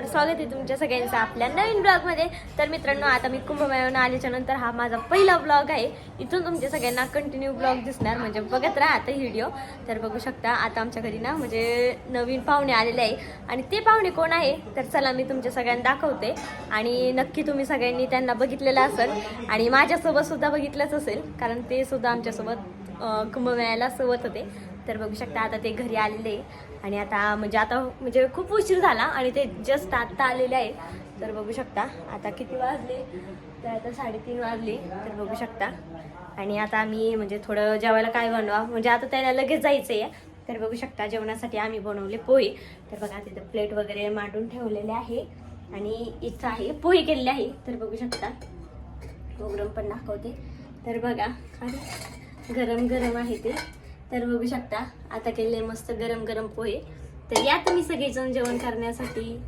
तर स्वागत आहे तुमच्या सगळ्यांचं आपल्या नवीन ब्लॉगमध्ये तर मित्रांनो आता मी कुंभमेळ्यावरून आल्याच्यानंतर हा माझा पहिला ब्लॉग आहे. इथून तुमच्या सगळ्यांना कंटिन्यू ब्लॉग दिसणार म्हणजे बघत राहा आता व्हिडिओ तर बघू शकता आता आमच्या घरी ना म्हणजे नवीन पाहुणे आलेले आहे. आणि ते पाहुणे कोण आहे? तर चला मी तुमच्या सगळ्यांना दाखवते. आणि नक्की तुम्ही सगळ्यांनी त्यांना बघितलेलं असेल. आणि माझ्यासोबत सुद्धा बघितलंच असेल कारण ते सुद्धा आमच्यासोबत कुंभमेळ्याला सोबत होते. तर बघू शकता आता ते घरी आलेले. आणि आता म्हणजे आता म्हणजे खूप उशीर झाला आणि ते जस्ट आत्ता आलेले आहे तर बघू शकता आता किती वाजले? तर आता साडेतीन वाजले. तर बघू शकता. आणि आता आम्ही म्हणजे थोडं जेवायला काय बनवा? म्हणजे आता त्याला लगेच जायचं आहे तर बघू शकता जेवणासाठी आम्ही बनवले पोहे. तर बघा तिथं प्लेट वगैरे मांडून ठेवलेले आहे. आणि इथं आहे पोहे केलेले आहे. तर बघू शकता. प्रोग्राम पण दाखवते. तर बघा आणि गरम गरम आहे ते. तर बघू शकता. आता केले मस्त गरम गरम पोहे. तर या तुम्ही सगळेजण जेवण करण्यासाठी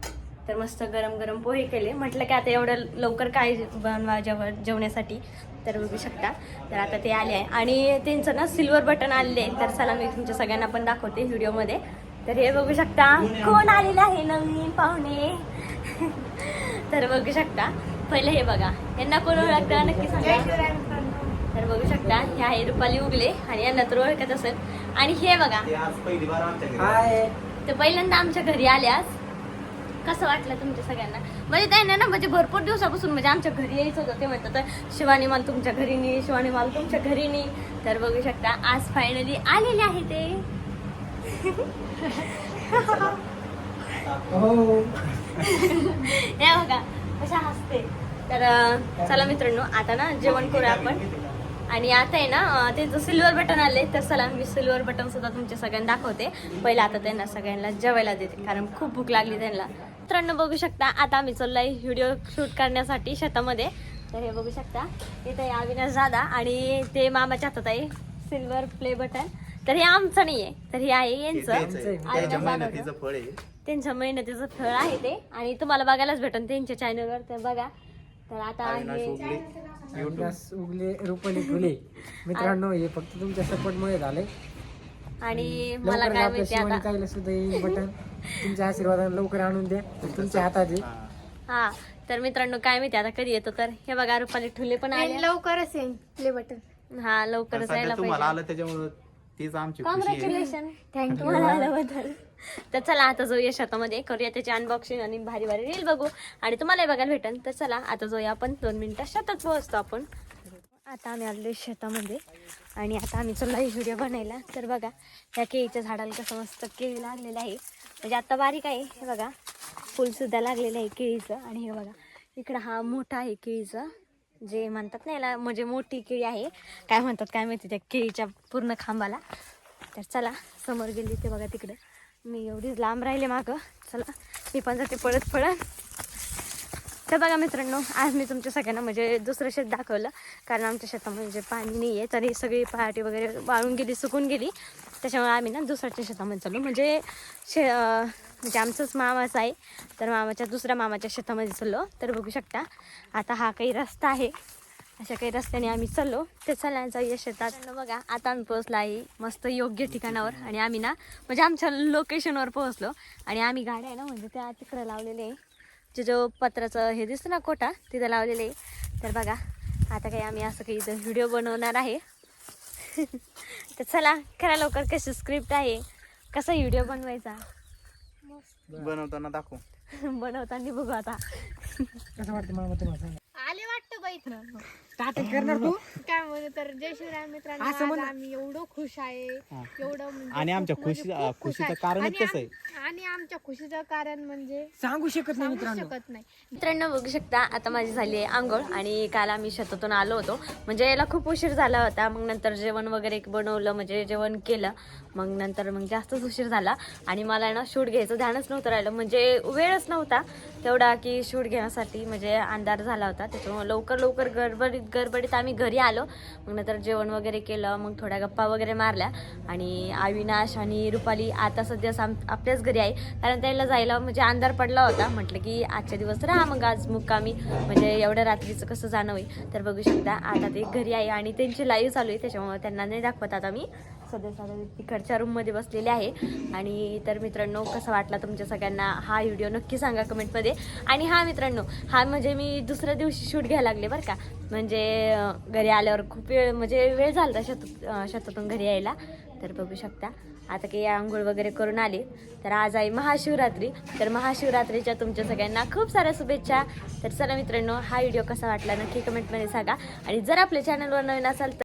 तर मस्त गरम गरम पोहे केले. म्हटलं की आता एवढं लवकर काय बनवा जेव जेवण्यासाठी? तर बघू शकता. तर आता ते आले आहे. आणि त्यांचं ना सिल्वर बटन आलेले आहे तर चला मी तुमच्या सगळ्यांना पण दाखवते व्हिडिओमध्ये. तर हे बघू शकता. कोण आलेलं आहे नवीन पाहुणे? तर बघू शकता. पहिले हे बघा. यांना कोण ओळखता? नक्की सांगा. तर बघू शकता हे आहे रुपाली उगले आणि यांना तर ओळखत असेल. आणि हे बघा. ते आज पहिली बार आमच्या घरी. हाय. ते पहिल्यांदा आमच्या घरी आल्यास कसं वाटलं तुमच्या सगळ्यांना? म्हणजे त्यांना ना म्हणजे भरपूर दिवसापासून म्हणजे आमच्या घरी यायचं होतं. ते म्हणतात "तर शिवानी माल तुमच्या घरी नी शिवानी माल तुमच्या घरी नी तर बघू शकता आज फायनली आलेले आहे ते. हो. बघा कशा हसते. तर चला मित्रांनो आता ना जेवण करूया आपण. आणि आता आहे ना त्यांचं सिल्वर बटन आले तर चला मी सिल्वर बटन सुद्धा तुमच्या सगळ्यांना दाखवते. पहिला आता त्यांना सगळ्यांना जेवायला देते कारण खूप भूक लागली त्यांना. मित्रांनो बघू शकता आता आम्ही चाललोय व्हिडिओ शूट करण्यासाठी शेतामध्ये. तर हे बघू शकता इथे अविनाश दादा आणि ते मामाच्या हातात आहे सिल्वर प्ले बटन तर हे आमचं नाही आहे तर हे आहे यांचं. फळ त्यांच्या मेहनतीचं फळ आहे ते. आणि तुम्हाला बघायलाच भेटन त्यांच्या चॅनलवर तर बघा. तर आता हे उगले रुपली फुले मित्रांनो हे फक्त तुमच्या सपोर्ट मुळे झाले. आणि मला लवकर काय माहिती आता? ताईला सुद्धा येईल बटन तुमच्या आशीर्वादाने लवकर आणून द्या. तुमच्या हातात आहे हा तर मित्रांनो काय माहिती आता कधी येतो तर? हे बघा रुपाली ठुले पण आले. लवकरच येईल प्ले बटन हा लवकरच यायला सध्या तुम्हाला पाहिजे. आलं त्याच्यामुळे तीच आमची खुशी आहे. कॉंग्रॅच्युलेशन थँक्यू तुम्हाला आल्याबद्दल तर चला आता जाऊया शेतामध्ये. करूया त्याची अनबॉक्सिंग आणि भारी भारी रील बघू. आणि तुम्हालाही बघायला भेटेल तर चला आता जाऊया आपण. दोन मिनिटात शेतात पोहोचतो आपण. आता आम्ही आलो शेतामध्ये. आणि आता आम्ही चाललो व्हिडिओ बनायला. तर बघा या केळीच्या झाडाला कसं मस्त केळी लागलेलं आहे. म्हणजे आता बारीक आहे. हे बघा फुलसुद्धा लागलेलं आहे केळीचं. आणि हे बघा इकडं हा मोठा आहे केळीचं. जे म्हणतात ना याला म्हणजे मोठी केळी आहे. काय म्हणतात काय माहिती त्या केळीच्या पूर्ण खांबाला. तर चला समोर गेली ते बघा तिकडं. मी एवढीच लांब राहिले मागं. चला मी पण जाते पळत पळत. तर बघा मित्रांनो आज मी तुमच्या सगळ्यांना म्हणजे दुसरं शेत दाखवलं. कारण आमच्या शेतामध्ये जे पाणी नाही आहे तरी सगळी पहाटी वगैरे वाळून गेली सुकून गेली. त्याच्यामुळे आम्ही ना दुसऱ्याच्या शेतामध्ये चाललो. म्हणजे शे म्हणजे आमचंच मामाचं आहे. तर मामाच्या दुसऱ्या मामाच्या शेतामध्ये चाललो. तर बघू शकता आता हा काही रस्ता आहे. अशा काही रस्त्याने आम्ही चाललो. ते चला जाऊया शेतात बघा आता आम्ही पोहोचलो आहे मस्त योग्य ठिकाणावर. आणि आम्ही ना म्हणजे आमच्या लोकेशनवर पोहोचलो. आणि आम्ही गाड्या आहे ना म्हणजे त्या तिकडे लावलेले आहे. जे जो पत्राचं हे दिसतं ना कोटा तिथं लावलेलं आहे. तर बघा आता काही आम्ही असं काही इथं व्हिडिओ बनवणार आहे. तर चला करा लवकर कशी स्क्रिप्ट आहे. कसा व्हिडिओ बनवायचा? बनवताना दाखव. बनवताना बघू आता. कसं वाटतं मला तुम्हाला सांगा? आले वाटतं बाई स्टार्टिंग करणार तू? काय म्हणू तर जय श्रीराम मित्रांनो असं आज म्हण. आम्ही एवढं खुश आहे. एवढं म्हणजे आणि आमच्या म्हणजे खुशी- खूप खुश खुशीचं आहे. कारणच आणि कसं आहे? आम- आणि आमच्या खुशीचं कारण म्हणजे सांगू शकत नाही सांगू मित्रांनो. शकत नाही. मित्रांनो बघू शकता आता माझी झाली आहे आंघोळ आणि काल आम्ही शेतातून आलो होतो. म्हणजे याला खूप उशीर झाला होता. मग नंतर जेवण वगैरे बनवलं म्हणजे जेवण केलं. मग नंतर मग जास्तच उशीर झाला. आणि मला ना शूट घ्यायचं ध्यानच नव्हतं राहिलं. म्हणजे वेळच नव्हता तेवढा की शूट घेण्यासाठी म्हणजे अंधार झाला होता. त्याच्यामुळे लवकर लवकर गडबडीत गडबडीत आम्ही घरी आलो. मग नंतर जेवण वगैरे केलं मग थोड्या गप्पा वगैरे मारल्या. आणि अविनाश आणि रुपाली आता सध्या आम आपल्याच घरी आहे. कारण त्याला जायला म्हणजे अंधार पडला होता. म्हटलं की आजच्या दिवस राहा मग आज मुक्कामी. म्हणजे एवढ्या रात्रीचं कसं जाणं होईल? तर बघू शकता आता ते घरी आहे आणि त्यांची लाईव्ह चालू आहे. त्याच्यामुळे त्यांना नाही दाखवत आता मी. सध्या सध्या तिकडच्या रूममध्ये बसलेले आहे. आणि तर मित्रांनो कसा वाटला तुमच्या सगळ्यांना हा व्हिडिओ नक्की सांगा कमेंटमध्ये आणि हा मित्रांनो हा म्हणजे मी दुसऱ्या दिवशी शूट घ्यायला लागले बरं का. म्हणजे घरी आल्यावर खूप वेळ म्हणजे वेळ झाला शेतात अं, शेतातून घरी यायला. तर बघू शकता. आता काही आंघोळ वगैरे करून आले. तर आज आहे महाशिवरात्री. तर महाशिवरात्रीच्या तुमच्या सगळ्यांना खूप साऱ्या शुभेच्छा. तर चला मित्रांनो हा व्हिडिओ कसा वाटला नक्की कमेंटमध्ये सांगा. आणि जर आपल्या चॅनलवर नवीन असाल तर